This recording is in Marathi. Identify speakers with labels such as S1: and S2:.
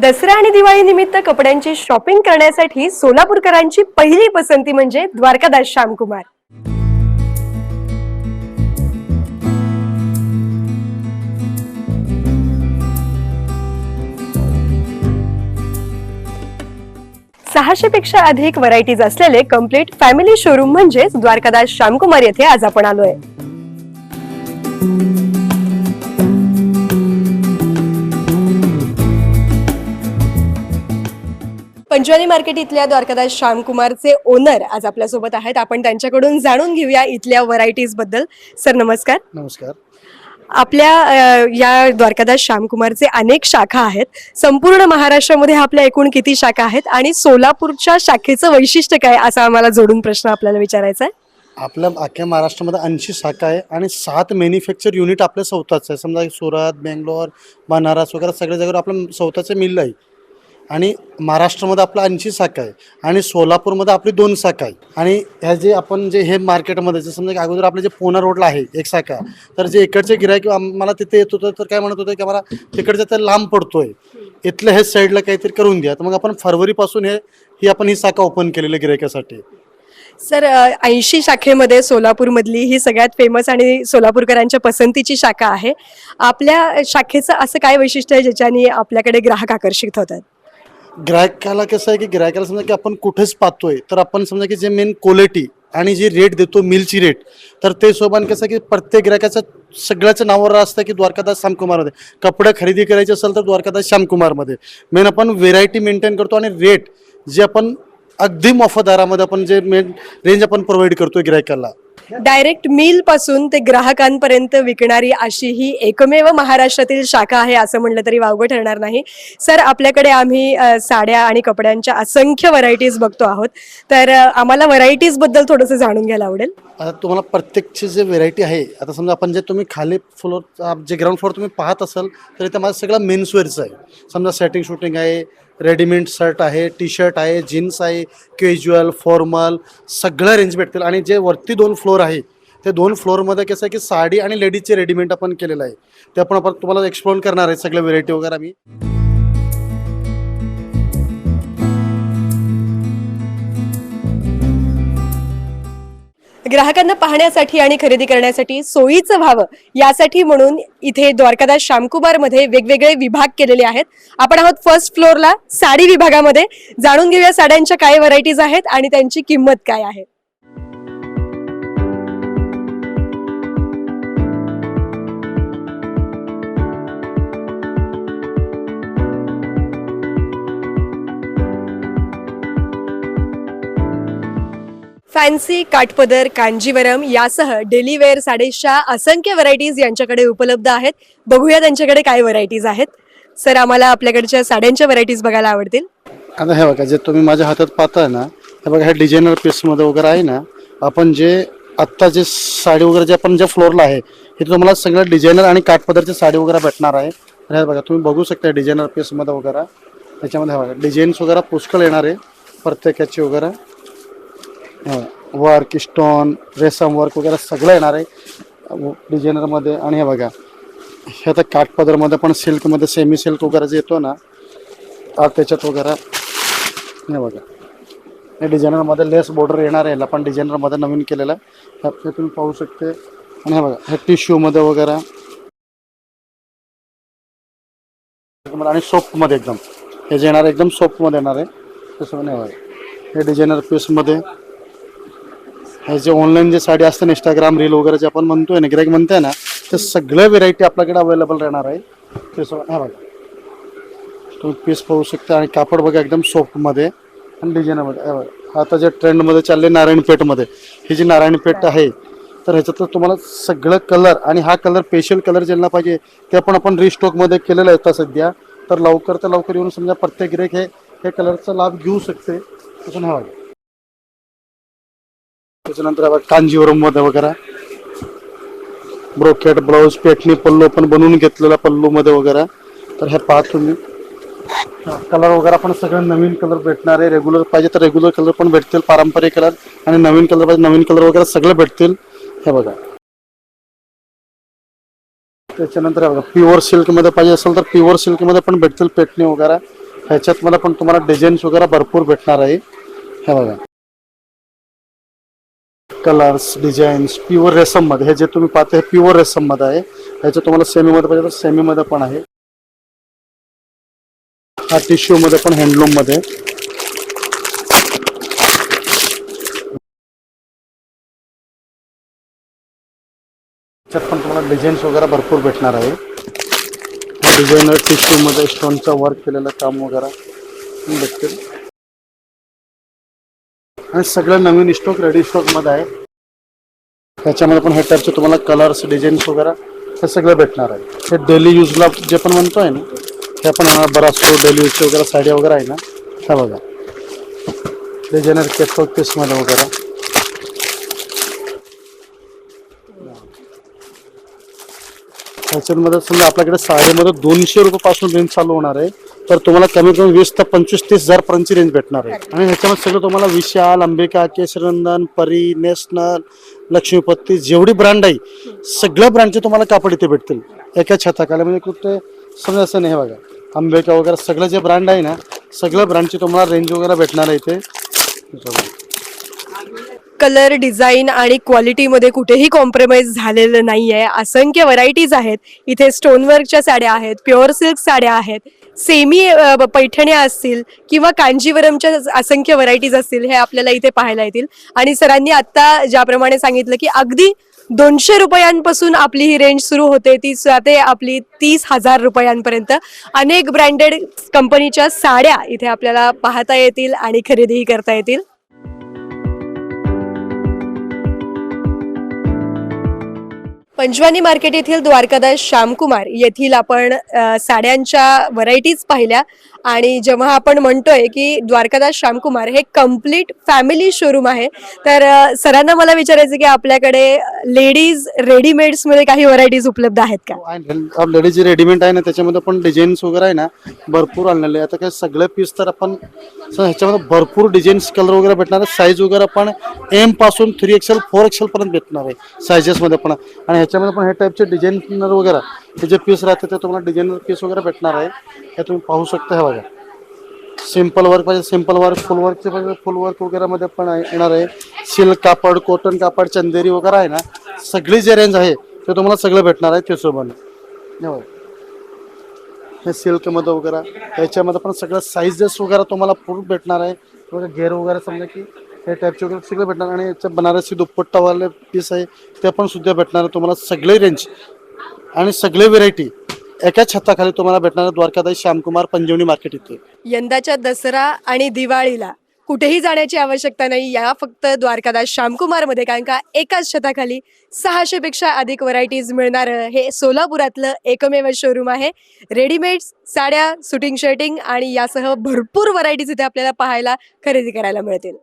S1: दसरा आणि दिवाळी निमित्त कपड्यांची शॉपिंग करण्यासाठी सोलापूरकरांची पहिली पसंती म्हणजे द्वारकादास श्यामकुमार. सहाशे पेक्षा अधिक व्हरायटीज असलेले कंप्लीट फॅमिली शोरूम म्हणजेच द्वारकादास श्यामकुमार येथे आज आपण आलोय. पंचवाली मार्केट इथल्या द्वारकादास श्यामकुमारचे ओनर आज आपल्यासोबत आहेत. आपण त्यांच्याकडून जाणून घेऊया इथल्या व्हरायटीजबद्दल. सर नमस्कार.
S2: नमस्कार.
S1: आपल्या अ, या द्वारकादास श्यामकुमारचे अनेक शाखा आहेत. संपूर्ण महाराष्ट्रामध्ये आपल्या एकूण किती शाखा आहेत आणि सोलापूरच्या शाखेचं वैशिष्ट्य काय असा आम्हाला जोडून प्रश्न आपल्याला विचारायचा आहे.
S2: आपल्या अख्ख्या महाराष्ट्रामध्ये ऐंशी शाखा आहे आणि सात मॅन्युफॅक्चर युनिट आपल्या स्वतःच आहे. समजा सुरत बेंगलोर बनारस वगैरे सगळ्या जागेवर आपलं स्वतःचं मिल आहे आणि महाराष्ट्रामध्ये आपलं ऐंशी शाखा आहे आणि सोलापूरमध्ये आपली दोन शाखा आहे. आणि ह्या जे आपण जे हे मार्केटमध्ये जे समजा की अगोदर आपलं जे पुणे रोडला आहे एक शाखा तर जे इकडचे गिरायक मला तिथे येत होतं तर काय म्हणत होतं की मला तिकडचं तर लांब पडतोय. इथलं हे साईडला काहीतरी करून द्या. तर मग आपण फरवरीपासून हे ही आपण ही शाखा ओपन केलेली आहे गिरायकासाठी
S1: सर ऐंशी शाखेमध्ये सोलापूरमधली ही सगळ्यात फेमस आणि सोलापूरकरांच्या पसंतीची शाखा आहे. आपल्या शाखेचं असं काय वैशिष्ट्य आहे ज्याच्याने आपल्याकडे ग्राहक आकर्षित होतात?
S2: ग्राहकाला कसं आहे की ग्राहकाला समजा की आपण कुठेच पाहतोय तर आपण समजा की जे मेन क्वालिटी आणि जी रेट देतो मिलची रेट तर ते सोबत कसं आहे की प्रत्येक ग्राहकाचं सगळ्याचं नावावर असतं की द्वारकादास श्यामकुमारमध्ये. कपडे खरेदी करायचे असेल तर द्वारकादास श्यामकुमारमध्ये. मेन आपण व्हेरायटी मेंटेन करतो आणि रेट जे आपण अगदी मोफत दरामध्ये आपण जे मेन रेंज आपण प्रोव्हाइड करतोय ग्राहकाला.
S1: डायरेक्ट मिलपासून ते ग्राहकांपर्यंत विकणारी अशी ही एकमेव महाराष्ट्रातील शाखा आहे असं म्हटलं तरी वावगं ठरणार नाही. सर आपल्याकडे आम्ही अ, साड्या आणि कपड्यांच्या असंख्य व्हरायटीज बघतो आहोत. तर अ, आम्हाला व्हरायटीजबद्दल थोडंसं जाणून घ्यायला आवडेल.
S2: आता तुम्हाला प्रत्येकची जे व्हेरायटी आहे आता समजा आपण जे तुम्ही खाली फ्लोर जे ग्राउंड फ्लोअर तुम्ही पाहत असाल तर इथं माझं सगळं मेन्सवेअरचं आहे. समजा सेटिंग शूटिंग आहे रेडीमेड शर्ट आहे टी शर्ट आहे जीन्स आहे कॅज्युअल फॉर्मल सगळं रेंज भेटतील. आणि जे वरती दोन फ्लोअर आहे ते दोन फ्लोअरमध्ये कसं आहे की साडी आणि लेडीजचे रेडीमेड आपण केलेलं आहे. ते आपण आपण तुम्हाला एक्सप्लोर करणार आहे सगळ्या व्हेरायटी वगैरे आम्ही.
S1: ग्राहकांना पाहण्यासाठी आणि खरेदी करण्यासाठी सोयीचं व्हावं यासाठी म्हणून इथे द्वारकादास श्यामकुमारमध्ये वेगवेगळे विभाग केलेले आहेत. आपण आहोत फर्स्ट फ्लोअरला साडी विभागामध्ये. जाणून घेऊया साड्यांच्या काय व्हरायटीज आहेत आणि त्यांची किंमत काय आहे. फॅन्सी काठपदर कांजीवरम यासह डेली वेअर असंख्य व्हरायटीज यांच्याकडे उपलब्ध आहेत. बघूया त्यांच्याकडे काय व्हरायटीज आहेत. सर आम्हाला आपल्याकडच्या साड्यांच्या व्हरायटीज बघायला आवडतील.
S2: आता हे बघा जे तुम्ही माझ्या हातात पाहताय ना हे बघा हे डिझायनर पीसमध्ये वगैरे आहे ना आपण जे आत्ता जे साडी वगैरे जे आपण ज्या फ्लोअरला आहे हे तुम्हाला सगळं डिझायनर आणि काठपदरची साडी वगैरे भेटणार आहे. हे बघा तुम्ही बघू शकता डिझायनर पीसमध्ये वगैरे. त्याच्यामध्ये हे बघा डिझाईन्स वगैरे पुष्कळ येणार आहे प्रत्येकाची वगैरे. वर्क स्टोन रेसम वर्क वगैरे सगळं येणार आहे. डिझायनरमध्ये आणि हे बघा हे आता काठपदरमध्ये पण सिल्कमध्ये सेमी सिल्क वगैरे जे येतो ना आत त्याच्यात वगैरे हे बघा. हे डिझायनरमध्ये लेस बॉर्डर येणार आहे याला पण डिझायनरमध्ये नवीन केलेलं आहे. हे तुम्ही पाहू शकते. आणि हे बघा हे टिश्यूमध्ये वगैरे. आणि सोपमध्ये एकदम. हे जे येणार आहे एकदम सोपमध्ये येणार आहे. तसं नाही बघा. हे डिझायनर पीसमध्ये हे जे ऑनलाईन जे साडी असते ना इंस्टाग्राम रील वगैरे जे आपण म्हणतोय ना गिराईक म्हणतोय ना ते सगळ्या व्हेरायटी आपल्याकडे अवेलेबल राहणार आहे. ते सगळं हा बघा. तुम्ही पीस पाहू शकता. आणि कापड बघा एकदम सॉफ्टमध्ये आणि डिझाईनमध्ये हे बघा. आता जे ट्रेंडमध्ये चालले नारायणपेठमध्ये ही जी नारायणपेठ आहे तर ह्याच्यात तुम्हाला सगळं कलर आणि हा कलर स्पेशल कलर ज्यांना पाहिजे ते पण आपण रिस्टॉकमध्ये केलेलं आहे आता सध्या. तर लवकर तर लवकर येऊन समजा प्रत्येक गिरेक हे हे कलरचा लाभ घेऊ शकते. तसं हा बघा. त्याच्यानंतर हे बघा कांजीवरममध्ये वगैरे. ब्रोकेट ब्लाऊज पेटणी पल्लू पण बनवून घेतलेला पल्लूमध्ये वगैरे. तर हे पाहा तुम्ही. कलर वगैरे पण सगळं नवीन कलर भेटणार आहे. रेग्युलर पाहिजे तर रेग्युलर कलर पण भेटतील पारंपरिक कलर आणि नवीन कलर पाहिजे नवीन कलर वगैरे सगळे भेटतील. हे बघा. त्याच्यानंतर बघा प्युअर सिल्कमध्ये पाहिजे असेल तर प्युअर सिल्कमध्ये पण भेटतील पेटणी वगैरे. ह्याच्यात मला पण तुम्हाला डिझाईन्स वगैरे भरपूर भेटणार आहे. हे बघा. कलर्स डिझाईन्स प्युअर रेसममध्ये हे जे तुम्ही पाहता हे प्युअर रेसममध्ये आहे. ह्याचं तुम्हाला सेमी मध्ये पाहिजे तर सेमीमध्ये पण आहे. हा टिश्यूमध्ये पण हँडलूममध्ये त्यात पण तुम्हाला डिझाईन्स वगैरे भरपूर भेटणार आहे. डिझाईनर टिश्यूमध्ये स्टोनचा वर्क केलेलं काम वगैरे. भेटतील आणि सगळं नवीन स्टॉक रेडी स्टॉकमध्ये आहे. त्याच्यामध्ये पण हे टाईपचे तुम्हाला कलर्स डिझाईन्स वगैरे हे सगळं भेटणार आहे. हे डेली यूजला जे पण म्हणतो आहे ना हे पण हा बराच डेली यूजचे वगैरे साड्या वगैरे आहे ना हे बघा. डिझायनर केटवर्क पीसमध्ये वगैरे. ह्याच्यामध्ये समजा आपल्याकडे साडीमध्ये दोनशे रुपयापासून रेंज चालू होणार आहे. तर तुम्हाला कमीत कमी वीस ते पंचवीस तीस हजारपर्यंतची रेंज भेटणार आहे. आणि ह्याच्यामध्ये सगळं तुम्हाला विशाल अंबिका केशरंदन परी नॅशनल लक्ष्मीपती जेवढी ब्रँड आहे सगळ्या ब्रँडचे तुम्हाला कापड इथे भेटतील. एका छताखाली. म्हणजे कुठे समजा असं नाही बघा. अंबिका वगैरे सगळं जे ब्रँड आहे ना सगळ्या ब्रँडची तुम्हाला रेंज वगैरे भेटणार आहे इथे.
S1: कलर डिझाईन आणि क्वालिटीमध्ये कुठेही कॉम्प्रोमाइज झालेलं नाही आहे असंख्य व्हरायटीज आहेत. इथे स्टोनवर्कच्या साड्या आहेत प्युअर सिल्क साड्या आहेत सेमी पैठण्या असतील किंवा कांजीवरमच्या असंख्य व्हरायटीज असतील हे आपल्याला इथे पाहायला येतील. आणि सरांनी आत्ता ज्याप्रमाणे सांगितलं की अगदी दोनशे रुपयांपासून आपली ही रेंज सुरू होते. ती जाते आपली तीस हजार रुपयांपर्यंत. अनेक ब्रँडेड कंपनीच्या साड्या इथे आपल्याला पाहता येतील आणि खरेदीही करता येतील. पंचवानी मार्केट येथील द्वारकादास श्यामकुमार येथील आपण साड्यांच्या व्हरायटीज पाहिल्या. आणि जेव्हा आपण म्हणतोय की द्वारकादास श्यामकुमार हे कंप्लीट फॅमिली शोरूम आहे तर सरांना मला विचारायचं की आपल्याकडे लेडीज रेडीमेड्समध्ये काही व्हरायटीज उपलब्ध आहेत का?
S2: हो, लेडीज रेडीमेड आहे ना त्याच्यामध्ये पण डिझाईन्स वगैरे आहे ना भरपूर आणलेले आता काय सगळे पीस तर आपण ह्याच्यामध्ये भरपूर डिझाईन्स कलर वगैरे भेटणार आहे साईज वगैरे पण एमपासून थ्री एक्सेल फोर एक्सेल पर्यंत भेटणार आहे. सायझेस मध्ये पण. आणि ह्याच्यामध्ये पण हे टाईपचे डिझाईन वगैरे हे जे पीस राहते ते तुम्हाला डिझाईनर पीस वगैरे भेटणार आहे. हे तुम्ही पाहू शकता हे बघा. सिंपल वर्क पाहिजे सिंपल वर्क फुल वर्कचे पाहिजे फुल वर्क वगैरेमध्ये पण आहे- येणार आहे. सिल्क कापड कॉटन कापड चंदेरी वगैरे आहे ना सगळी जे रेंज आहे ते तुम्हाला सगळं भेटणार आहे त्यासोबत हे सिल्कमध्ये वगैरे ह्याच्यामध्ये पण सगळं साईजेस वगैरे तुम्हाला पूर्ण भेटणार आहे. बघा गेअर वगैरे समजा की हे टाईपचे वगैरे सगळं भेटणार आणि याच्या बनारसी दुपट्टावाले पीस आहे ते पण सुद्धा भेटणार आहे तुम्हाला सगळे रेंज आणि सगळे व्हेरायटी एका छताखाली तुम्हाला भेटणार द्वारकादाई श्यामकुमार पंजीवनी मार्केट इथे.
S1: यंदाच्या दसरा आणि दिवाळीला कुठेही जाण्याची आवश्यकता नाही या फक्त द्वारकादास श्यामकुमारमध्ये कारण का एकाच छताखाली सहाशे पेक्षा अधिक व्हरायटीज मिळणार हे सोलापुरातलं एकमेव शोरूम आहे. रेडीमेड साड्या सुटिंग शर्टिंग आणि यासह भरपूर व्हरायटीज इथे आपल्याला पाहायला खरेदी करायला मिळतील.